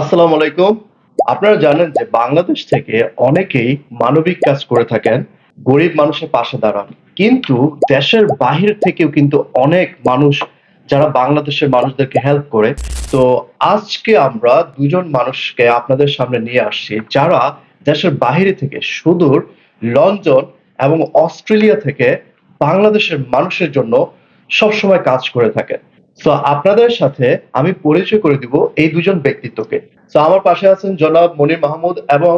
আসসালামু আলাইকুম। আপনারা জানেন যে বাংলাদেশ থেকে অনেকেই মানবিক কাজ করে থাকেন, গরিব মানুষের পাশে দাঁড়ান। কিন্তু দেশের বাহির থেকেও কিন্তু অনেক মানুষ, যারা বাংলাদেশের মানুষদেরকে হেল্প করে। তো আজকে আমরা দুজন মানুষকে আপনাদের সামনে নিয়ে আসছি, যারা দেশের বাহিরে থেকে সুদূর লন্ডন এবং অস্ট্রেলিয়া থেকে বাংলাদেশের মানুষের জন্য সবসময় কাজ করে থাকেন। তো আপনাদের সাথে আমি পরিচয় করে দিব এই দুজন ব্যক্তিত্বকে। তো আমার পাশে আছেন জনাব মনির মাহমুদ এবং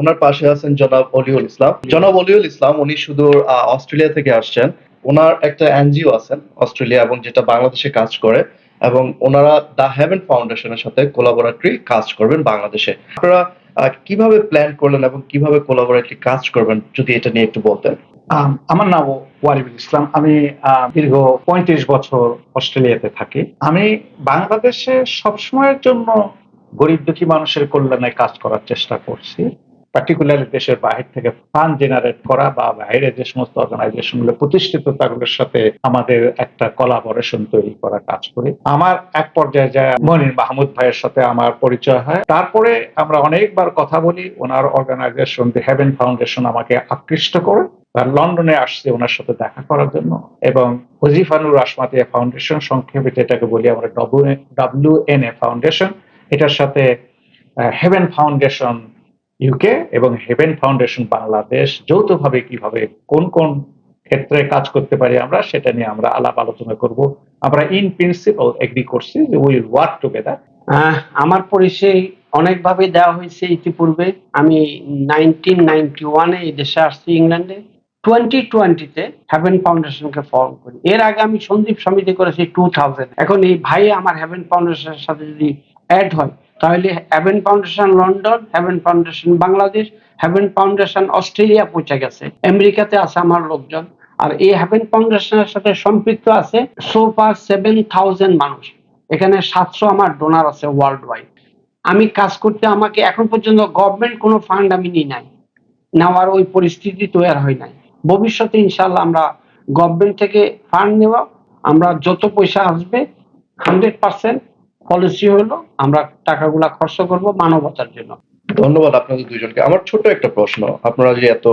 ওনার পাশে আছেন জনাব অলিউল ইসলাম। জনাব অলিউল ইসলাম, উনি শুধু অস্ট্রেলিয়া থেকে আসছেন। ওনার একটা এনজিও আছেন অস্ট্রেলিয়া এবং যেটা বাংলাদেশে কাজ করে এবং ওনারা দ্য হেভেন ফাউন্ডেশনের সাথে কোলাবোরেটরি কাজ করবেন বাংলাদেশে। আপনারা কীভাবে প্ল্যান করলেন এবং কীভাবে কোলাবোরেটরি কাজ করবেন, যদি এটা নিয়ে একটু বলতেন? আমার নাম ওয়ারিবুল ইসলাম, আমি দীর্ঘ পঁয়ত্রিশ বছর অস্ট্রেলিয়াতে থাকি। আমি বাংলাদেশে সবসময়ের জন্য গরিব দুঃখী মানুষের কল্যাণে কাজ করার চেষ্টা করছি। পার্টিকুলারলি দেশের বাহির থেকে ফান্ড জেনারেট করা বা বাইরে যে সমস্ত অর্গানাইজেশনগুলো প্রতিষ্ঠিত, তাগুলোর সাথে আমাদের একটা কলাবরেশন তৈরি করা কাজ করি। আমার এক পর্যায়ে যায় মনির মাহমুদ ভাইয়ের সাথে আমার পরিচয় হয়। তারপরে আমরা অনেকবার কথা বলি, ওনার অর্গানাইজেশন দি হেভেন ফাউন্ডেশন আমাকে আকৃষ্ট করে। লন্ডনে আসছে ওনার সাথে দেখা করার জন্য এবং হুজিফানুর আসমাতিয়া ফাউন্ডেশন, সংক্ষেপে যেটাকে বলি আমরা ডাব্লিউ এন এ ফাউন্ডেশন এটার সাথে হেভেন ফাউন্ডেশন ইউকে এবং হেভেন ফাউন্ডেশন বাংলাদেশ যৌথভাবে কীভাবে কোন কোন ক্ষেত্রে কাজ করতে পারি আমরা সেটা নিয়ে আমরা আলাপ আলোচনা করব। আমরা ইন প্রিন্সিপাল এগ্রি করছি যে উইল ওয়ার্ক টুগেদার আমার পরিচয় অনেকভাবে দেওয়া হয়েছে ইতিপূর্বে। আমি নাইনটিন নাইনটি ওয়ানে এই দেশে আসছি ইংল্যান্ডে। টোয়েন্টি টোয়েন্টিতে হ্যাভেন ফাউন্ডেশনকে ফর্ম করি। এর আগে আমি সন্দীপ সমিতি করেছি টু থাউজেন্ড এখন এই ভাই আমার হ্যাভেন ফাউন্ডেশনের সাথে যদি অ্যাড হয়, তাহলে Heaven Foundation London Heaven Foundation Bangladesh Heaven Foundation Australia পৌঁছে গেছে। আমেরিকাতে আছে আমার লোকজন। আর এই হ্যাভেন ফাউন্ডেশনের সাথে সম্পৃক্ত আছে সোফার সেভেন থাউজেন্ড মানুষ। এখানে সাতশো আমার ডোনার আছে ওয়ার্ল্ড ওয়াইড আমি কাজ করতে আমাকে এখন পর্যন্ত গভর্নমেন্ট কোনো ফান্ড আমি নিই নাই। নেওয়ার ওই পরিস্থিতি তৈরি হয় নাই। ভবিষ্যতে ইনশাল্লাহ আমরা গভর্নমেন্ট থেকে ফান্ড নেব আমরা যত পয়সা আসবে হান্ড্রেড পার্সেন্ট পলিসি হলো, আমরা টাকাগুলা খরচ করব মানবতার জন্য। ধন্যবাদ আপনাদের দুজনকে। আমার ছোট একটা প্রশ্ন, আপনারা যে এত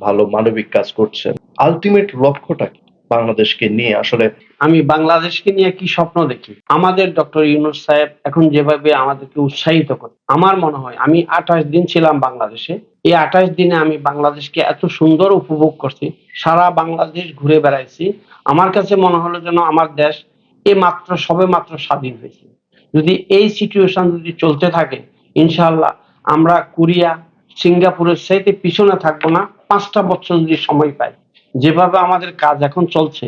ভালো মানবিক কাজ করছেন আলটিমেট লক্ষ্যটা কি? বাংলাদেশকে নিয়ে আসলে আমি বাংলাদেশকে নিয়ে কি স্বপ্ন দেখি? আমাদের ডক্টর ইউনুস সাহেব এখন যেভাবে আমাদেরকে উৎসাহিত করে, আমার মনে হয় আমি আঠাশ দিন ছিলাম বাংলাদেশে, এই আঠাশ দিনে আমি বাংলাদেশকে এত সুন্দর উপভোগ করছি, সারা বাংলাদেশ ঘুরে বেড়াইছি, আমার কাছে মনে হলো যেন আমার দেশ এ মাত্র সবে মাত্র স্বাধীন হয়েছে। যদি এই সিচুয়েশন যদি চলতে থাকে ইনশাল্লাহ আমরা কোরিয়া, সিঙ্গাপুরের সাইতে পিছনে থাকব না, পাঁচটা বছর যদি সময় পাই। যেভাবে আমাদের কাজ এখন চলছে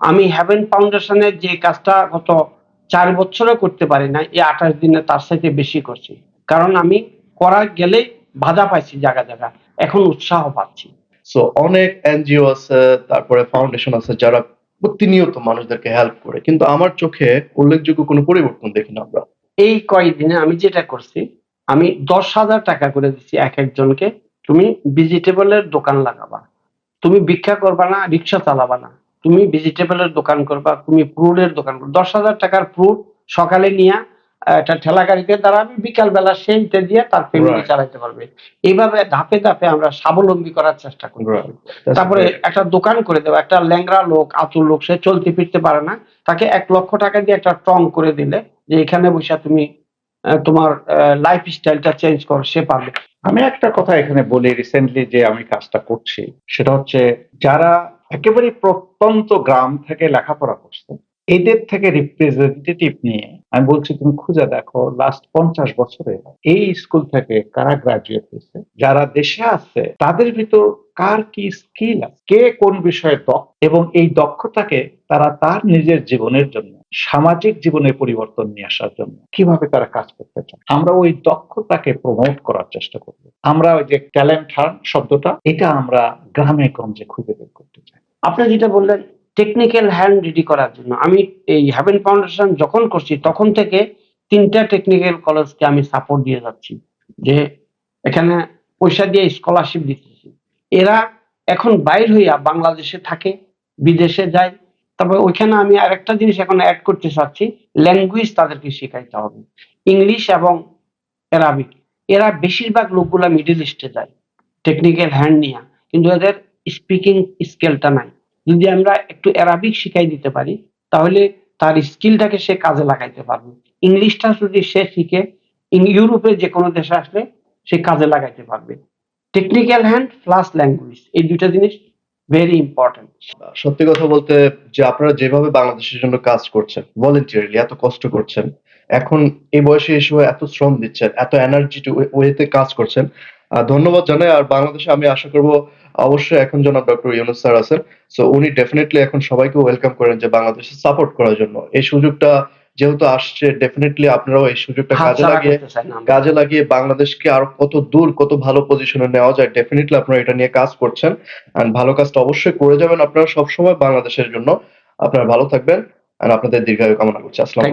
আমি হ্যাভেন ফাউন্ডেশনের যে কাজটা গত চার বছরে করতে পারি না এই আঠাশ দিনে তার সাথে বেশি করছি। কারণ আমি করা গেলে বাধা পাইছি জায়গা জায়গা এখন উৎসাহ পাচ্ছি। সো অনেক এনজিও আছে তারপরে ফাউন্ডেশন আছে যারা প্রতিনিয়ত মানুষদেরকে হেল্প করে। কিন্তু আমার চোখে উল্লেখযোগ্য কোনো পরিবর্তন দেখি না আমরা। এই কয়েকদিনে আমি যেটা করছি আমি দশ হাজার টাকা করে দিচ্ছি এক একজনকে তুমি ভেজিটেবলের দোকান লাগাবা। তুমি ভিক্ষা করবা না রিক্সা চালাবা না। তুমি ভেজিটেবলের দোকান করবা তুমি ফ্রুটের দোকান করবা। দশ হাজার টাকার ফ্রুট সকালে নিয়ে একটা ঠেলা গাড়িতে দাঁড়াবে বিকাল বেলা সেইটা দিয়ে তার ফ্যামিলি. চালাতে পারবে। এইভাবে ধাপে ধাপে আমরা স্বাবলম্বী করার চেষ্টা করি তারপরে একটা দোকান করে দেওয়া একটা ল্যাংরা লোক আতুর লোক সে চলতে ফিরতে পারে না। তাকে এক লক্ষ টাকা দিয়ে একটা টং করে দিলে যে এখানে বসে তুমি তোমার লাইফ স্টাইলটা চেঞ্জ করো, সে পারবে। আমি একটা কথা এখানে বলি রিসেন্টলি যে আমি কাজটা করছি, সেটা হচ্ছে যারা একেবারে প্রত্যন্ত গ্রাম থেকে লেখাপড়া করছে, এদের থেকে রিপ্রেজেন্টেটিভ নিয়ে আমি বলছি, তুমি খুঁজে দেখো লাস্ট পঞ্চাশ বছরে এই স্কুল থেকে কারা গ্রাজুয়েট হয়েছে, যারা দেশে আছে, তাদের ভিতর কার কি স্কিল কে কোন বিষয়ে দক্ষ? এবং এই দক্ষতাকে তারা তার নিজের জীবনের জন্য, সামাজিক জীবনে পরিবর্তন নিয়ে আসার জন্য কীভাবে তারা কাজ করতে চায়? আমরা ওই দক্ষতাকে প্রমোট করার চেষ্টা করব। আমরা ওই যে ট্যালেন্ট হান্ট শব্দটা, এটা আমরা গ্রামে গঞ্জে খুঁজে বের করতে চাই। আপনি যেটা বললেন টেকনিক্যাল হ্যান্ড রেডি করার জন্য। আমি এই হ্যাভেন ফাউন্ডেশন যখন করছি, তখন থেকে তিনটা টেকনিক্যাল কলেজকে আমি সাপোর্ট দিয়ে যাচ্ছি। যে এখানে পয়সা দিয়ে স্কলারশিপ দিতেছি এরা এখন বাইর হইয়া বাংলাদেশে থাকে, বিদেশে যায়। তবে ওইখানে আমি আরেকটা জিনিস এখন অ্যাড করতে চাচ্ছি ল্যাঙ্গুয়েজ তাদেরকে শেখাইতে হবে। ইংলিশ এবং অ্যারাবিক এরা বেশিরভাগ লোকগুলা মিডল ইস্টে যায়। টেকনিক্যাল হ্যান্ড নিয়ে, কিন্তু এদের স্পিকিং স্কেলটা নাই। যদি আমরা একটু অ্যারাবিক শিখাই দিতে পারি, তাহলে তার স্কিলটাকে সে কাজে লাগাইতে পারবে। ইংলিশটা যদি সে শিখে ইউরোপের যে কোনো দেশে আসলে সে কাজে লাগাইতে পারবে। টেকনিক্যাল হ্যান্ড প্লাস ল্যাঙ্গুয়েজ এই দুটো জিনিস ভেরি ইম্পর্টেন্ট সত্যি কথা বলতে যে আপনারা যেভাবে বাংলাদেশের জন্য কাজ করছেন ভলেন্টিয়ারলি এত কষ্ট করছেন, এখন এই বয়সে এসে এত শ্রম দিচ্ছেন, এত এনার্জি ওয়েতে কাজ করছেন ধন্যবাদ জানাই। আর বাংলাদেশে আমি আশা করব অবশ্যই এখন জনাব ডক্টর ইউনুস স্যার আছেন। সো উনি ডেফিনেটলি এখন সবাইকে ওয়েলকাম করেন যে বাংলাদেশে সাপোর্ট করার জন্য। এই সুযোগটা যেহেতু আসছে ডেফিনেটলি আপনারাও এই সুযোগটা কাজে লাগিয়ে কাজে লাগিয়ে বাংলাদেশকে আরও কত দূর কত ভালো পজিশনে নেওয়া যায় ডেফিনেটলি আপনারা এটা নিয়ে কাজ করছেন। আর ভালো কাজটা অবশ্যই করে যাবেন আপনারা সবসময় বাংলাদেশের জন্য। আপনারা ভালো থাকবেন। আর আপনাদের দীর্ঘায়ু কামনা করছি। আসসালাম